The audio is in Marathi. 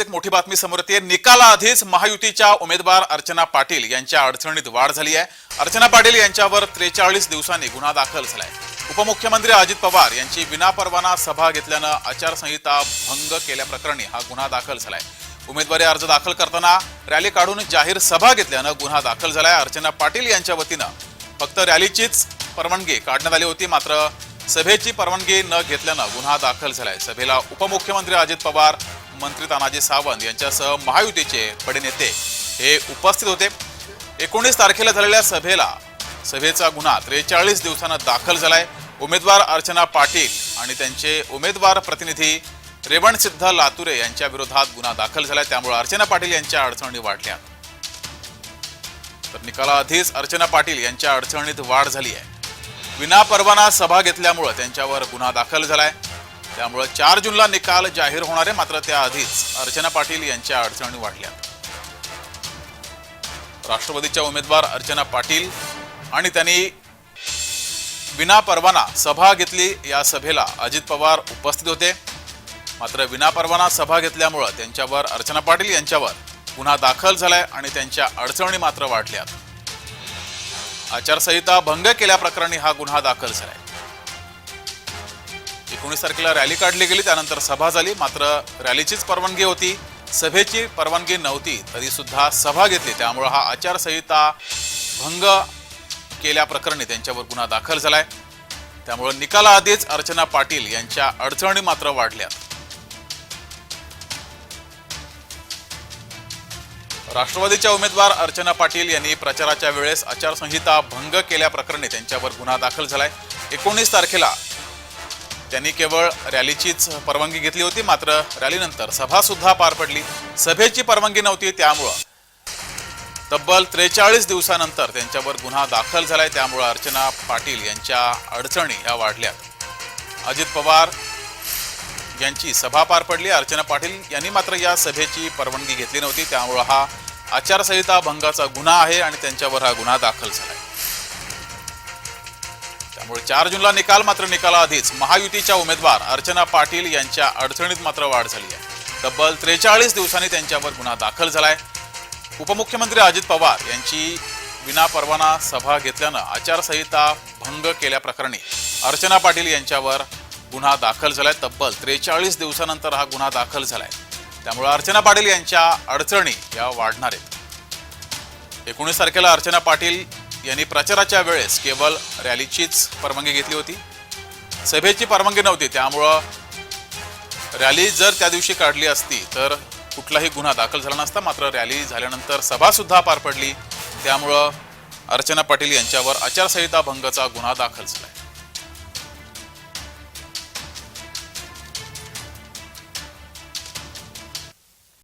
एक मोठी बातमी समोर येते. निकालाआधीच महायुतीच्या उमेदवार अर्चना पाटील यांच्या अडचणीत वाढ झाली आहे. अर्चना पाटील यांच्यावर त्रेचाळीस दिवसांनी गुन्हा दाखल झालाय. उपमुख्यमंत्री अजित पवार यांची विनापरवाना सभा घेतल्यानं आचारसंहिता भंग केल्याप्रकरणी हा गुन्हा दाखल झालाय. उमेदवारी अर्ज दाखल करताना रॅली काढून जाहीर सभा घेतल्यानं गुन्हा दाखल झालाय. अर्चना पाटील यांच्या वतीनं फक्त रॅलीचीच परवानगी काढण्यात आली होती मात्र सभेची परवानगी न घेतल्यानं गुन्हा दाखल झालाय. सभेला उपमुख्यमंत्री अजित पवार मंत्री तानाजी सावंत यांच्यासह महायुतीचे बडे नेते हे उपस्थित होते. एकोणीस तारखेला झालेल्या सभेला सभेचा गुन्हा त्रेचाळीस दिवसानं दाखल झालाय. उमेदवार अर्चना पाटील आणि त्यांचे उमेदवार प्रतिनिधी रेवण सिद्ध लातुरे यांच्या विरोधात गुन्हा दाखल झालाय. त्यामुळे अर्चना पाटील यांच्या अडचणी वाढल्या. तर निकालाआधीच अर्चना पाटील यांच्या अडचणीत वाढ झाली आहे विनापरवाना सभा घेतल्यामुळं त्यांच्यावर गुन्हा दाखल झालाय. त्यामुळं चार जूनला निकाल जाहीर होणार आहे. मात्र त्याआधीच अर्चना पाटील यांच्या अडचणी वाढल्या राष्ट्रवादीच्या उमेदवार अर्चना पाटील आणि त्यांनी विना परवाना सभा घेतली या सभेला अजित पवार उपस्थित होते. मात्र विनापरवाना सभा घेतल्यामुळं त्यांच्यावर अर्चना पाटील यांच्यावर गुन्हा दाखल झालाय आणि त्यांच्या अडचणी मात्र वाढल्यात. आचारसंहिता भंग केल्याप्रकरणी हा गुन्हा दाखल झालाय. एकोणीस तारखेला रॅली काढली गेली त्यानंतर सभा झाली. मात्र रॅलीचीच परवानगी होती. सभेची परवानगी नव्हती तरी सुद्धा सभा घेतली. त्यामुळं हा आचारसंहिता भंग केल्याप्रकरणी त्यांच्यावर गुन्हा दाखल झालाय. त्यामुळे निकालाआधीच अर्चना पाटील यांच्या अडचणी मात्र वाढल्या राष्ट्रवादीच्या उमेदवार अर्चना पाटील यांनी प्रचाराच्या वेळेस आचारसंहिता भंग केल्याप्रकरणी त्यांच्यावर गुन्हा दाखल झालाय. एकोणीस तारखेला त्यांनी केवळ रॅलीचीच परवानगी घेतली होती मात्र रॅलीनंतर सभा सुद्धा पार पडली. सभेची परवानगी नव्हती त्यामुळं. तब्बल त्रेचाळीस दिवसानंतर त्यांच्यावर गुन्हा दाखल झालाय त्यामुळं अर्चना पाटील यांच्या अडचणी या वाढल्या अजित पवार यांची सभा पार पडली. अर्चना पाटील यांनी मात्र या सभेची परवानगी घेतली नव्हती त्यामुळं हा आचारसंहिता भंगाचा गुन्हा आहे आणि त्यांच्यावर हा गुन्हा दाखल झालाय. त्यामुळे चार जूनला निकाल मात्र निकालाआधीच महायुतीच्या उमेदवार अर्चना पाटील यांच्या अडचणीत मात्र वाढ झाली आहे. तब्बल त्रेचाळीस दिवसांनी त्यांच्यावर गुन्हा दाखल झालाय. उपमुख्यमंत्री अजित पवार यांची विनापरवाना सभा घेतल्यानं आचारसंहिता भंग केल्याप्रकरणी अर्चना पाटील यांच्यावर गुन्हा दाखल झालाय. तब्बल त्रेचाळीस दिवसानंतर हा गुन्हा दाखल झालाय. त्यामुळे अर्चना पाटील यांच्या अडचणी या वाढणार आहेत. एकोणीस तारखेला अर्चना पाटील यांनी प्रचाराच्या वेळेस केवळ रॅलीचीच परवानगी घेतली होती. सभेची परवानगी नव्हती त्यामुळं रॅली जर त्या दिवशी काढली असती तर कुठलाही गुन्हा दाखल झाला नसता मात्र रॅली झाल्यानंतर सभासुद्धा पार पडली. त्यामुळं अर्चना पाटील यांच्यावर आचारसंहिता भंगाचा गुन्हा दाखल झालाय